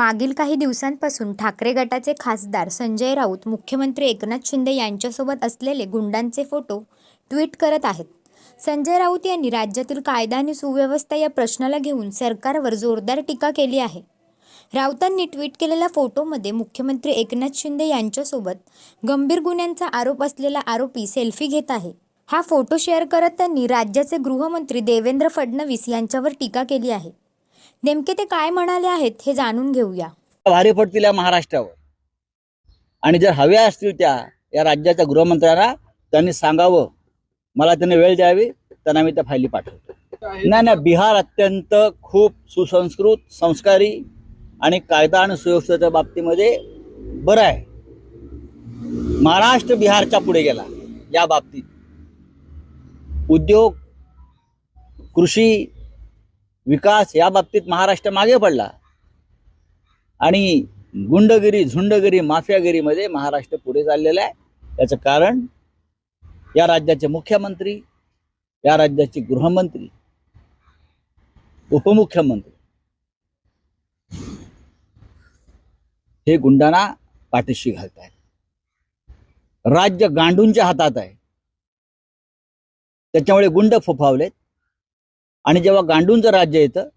मागील काही दिवसांपासून ठाकरे गटाचे खासदार संजय राऊत मुख्यमंत्री एकनाथ शिंदे यांच्यासोबत असलेले गुंडांचे फोटो ट्विट करत आहेत. संजय राऊत यांनी राज्यातील कायदा आणि सुव्यवस्था या प्रश्नाला घेऊन सरकारवर जोरदार टीका केली आहे. राऊतांनी ट्विट केलेल्या फोटोमध्ये मुख्यमंत्री एकनाथ शिंदे यांच्यासोबत गंभीर गुन्ह्यांचा आरोप असलेला आरोपी सेल्फी घेत आहे. हा फोटो शेअर करत त्यांनी राज्याचे गृहमंत्री देवेंद्र फडणवीस यांच्यावर टीका केली आहे. नेमके ते काय म्हणाले आहेत हे जाणून घेऊया. भारी पडतील या महाराष्ट्रावर. आणि जर हव्या असतील त्या या राज्याच्या गृहमंत्र्यांना त्यांनी सांगावं. मला त्यांनी वेळ द्यावी त्यांना मी त्या फायली पाठवतो. नाही नाही बिहार अत्यंत खूप सुसंस्कृत संस्कारी आणि कायदा आणि सुव्यवस्थेच्या बाबतीमध्ये बरं आहे. महाराष्ट्र बिहारच्या पुढे गेला या बाबतीत. उद्योग कृषी विकास या बाबतीत महाराष्ट्र मागे पडला. आणि गुंडगिरी झुंडगिरी माफियागिरीमध्ये महाराष्ट्र पुढे चाललेला आहे. याचं कारण या राज्याचे मुख्यमंत्री या राज्याचे गृहमंत्री उपमुख्यमंत्री हे गुंडांना पाठीशी घालत आहेत राज्य गांडूंच्या हातात आहे. त्याच्यामुळे गुंड फोफावलेत. आणि जेव्हा गांडूंचं राज्य येतं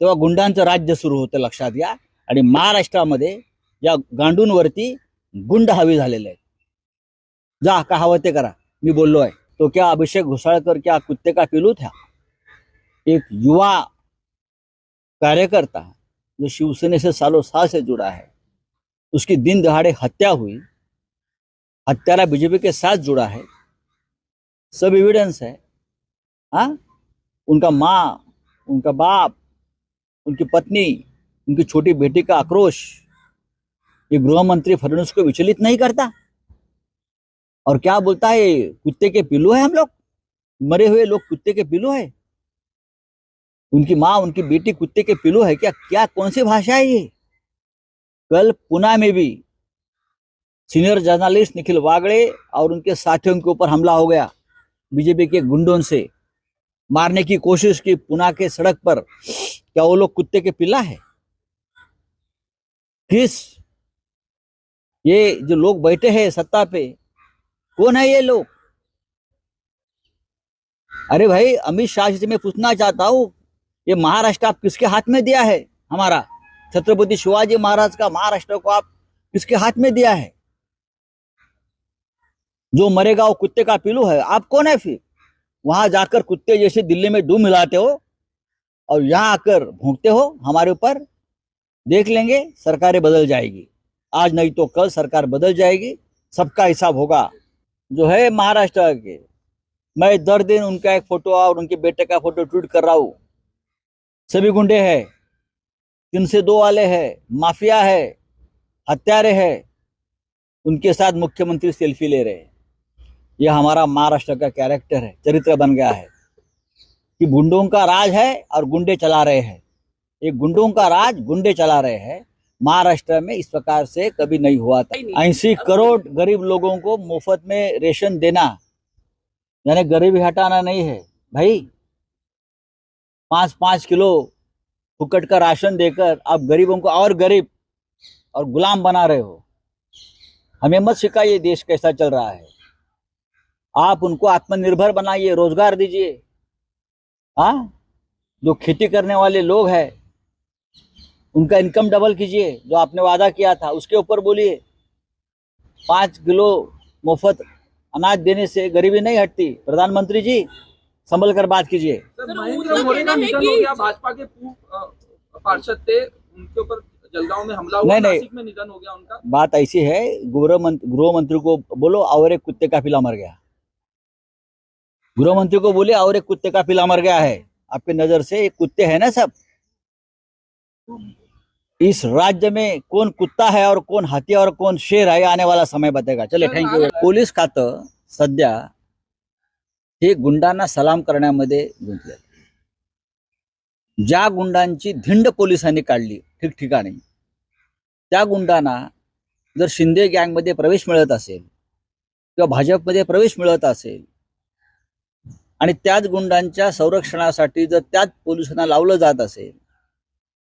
तेव्हा गुंडांचं राज्य सुरू होतं लक्षात घ्या. आणि महाराष्ट्रामध्ये या गांडूंवरती गुंड हवी झालेले आहेत. जा का हवं ते करा. मी बोललो आहे. तो क्या अभिषेक घोसाळकर क्या कुत्ते का पिलू थ्या एक युवा कार्यकर्ता जो शिवसेनेचे सालों साल से जुड़ा है उसकी दिन दहाड़े हत्या हुई हत्यारा बीजेपी के साथ जुड़ा है। सब एविडेंस है। हाँ? उनका माँ, उनका बाप, उनकी पत्नी, उनकी छोटी बेटी का आक्रोश, ये गृह मंत्री फडणवीस को विचलित नहीं करता? और क्या बोलता है, कुत्ते के पिल्लू है हम लोग? मरे हुए लोग कुत्ते के पिल्लू है? उनकी माँ, उनकी बेटी कुत्ते के पिल्लू है क्या? क्या, कौन सी भाषा है ये? कल पुणे में भी सीनियर जर्नलिस्ट निखिल वागड़े और उनके साथियों के ऊपर हमला हो गया, बीजेपी के गुंडों से। मारने की कोशिश की पुना के सड़क पर। क्या वो लोग कुत्ते के पिल्ला है? किस? ये जो लोग बैठे हैं सत्ता पे, कौन है ये लोग? अरे भाई, अमित शाह जी से मैं पूछना चाहता हूँ, ये महाराष्ट्र आप किसके हाथ में दिया है हमारा? छत्रपति शिवाजी महाराज का महाराष्ट्र को आप किसके हाथ में दिया है? जो मरेगा वो कुत्ते का पिलू है। आप कौन है फिर? वहाँ जाकर कुत्ते जैसे दिल्ली में डूब मिलाते हो और यहाँ आकर भोंकते हो, हमारे ऊपर देख लेंगे, सरकारें बदल जाएगी। आज नहीं तो कल सरकार बदल जाएगी, सबका हिसाब होगा। जो है महाराष्ट्र के मैं दर दिन उनका एक फ़ोटो और उनके बेटे का फ़ोटो ट्वीट कर रहा हूँ। सभी गुंडे हैं। तीन से दो वाले हैं, माफिया है, हत्यारे हैं, उनके साथ मुख्यमंत्री सेल्फी ले रहे हैं। यह हमारा महाराष्ट्र का कैरेक्टर है, चरित्र बन गया है। कि गुंडों का राज है और गुंडे चला रहे हैं। ये गुंडों का राज, गुंडे चला रहे हैं। महाराष्ट्र में इस प्रकार से कभी नहीं हुआ था। ऐसी करोड़ गरीब लोगों को मुफ़्त में रेशन देना, यानी गरीबी हटाना नहीं है। भाई पाँच पाँच किलो फुकट का राशन देकर आप गरीबों को और गरीब और गुलाम बना रहे हो। हमें मत सिखाइए देश कैसा चल रहा है। आप उनको आत्मनिर्भर बनाइए रोज़गार दीजिए। हाँ? जो खेती करने वाले लोग हैं उनका इनकम डबल कीजिए जो आपने वादा किया था उसके ऊपर बोलिए। पाँच किलो मुफ़्त अनाज देने से गरीबी नहीं हटती। प्रधानमंत्री जी संभल कर बात कीजिए। भाजपा के पूर्व पार्षद थे उनके ऊपर जलगांव में हमला हुआ नहीं, नहीं। में निधन हो गया उनका। बात ऐसी है गृह मंत्री गृह मंत्री को बोलो और एक कुत्ते का पिला मर गया। गृह मंत्री को बोले और एक कुत्ते का पिला मर गया है। आपके नजर से एक कुत्ते हैं ना सब? इस राज्य में कौन कुत्ता है और कौन हाथी और कौन शेर है आने वाला समय बताएगा। चले थँक्यू मला- पोलीस खातं सध्या हे गुंडांना सलाम करण्यामध्ये गुंतले ज्या गुंडांची धिंड पोलिसांनी काढली ठिकठिकाणी त्या गुंडांना जर शिंदे गँगमध्ये प्रवेश मिळत असेल किंवा भाजपमध्ये प्रवेश मिळत असेल आणि त्याच गुंडांच्या संरक्षणासाठी जर त्याच पोलिसांना लावलं जात असेल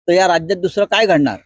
तर या राज्यात दुसरं काय घडणार?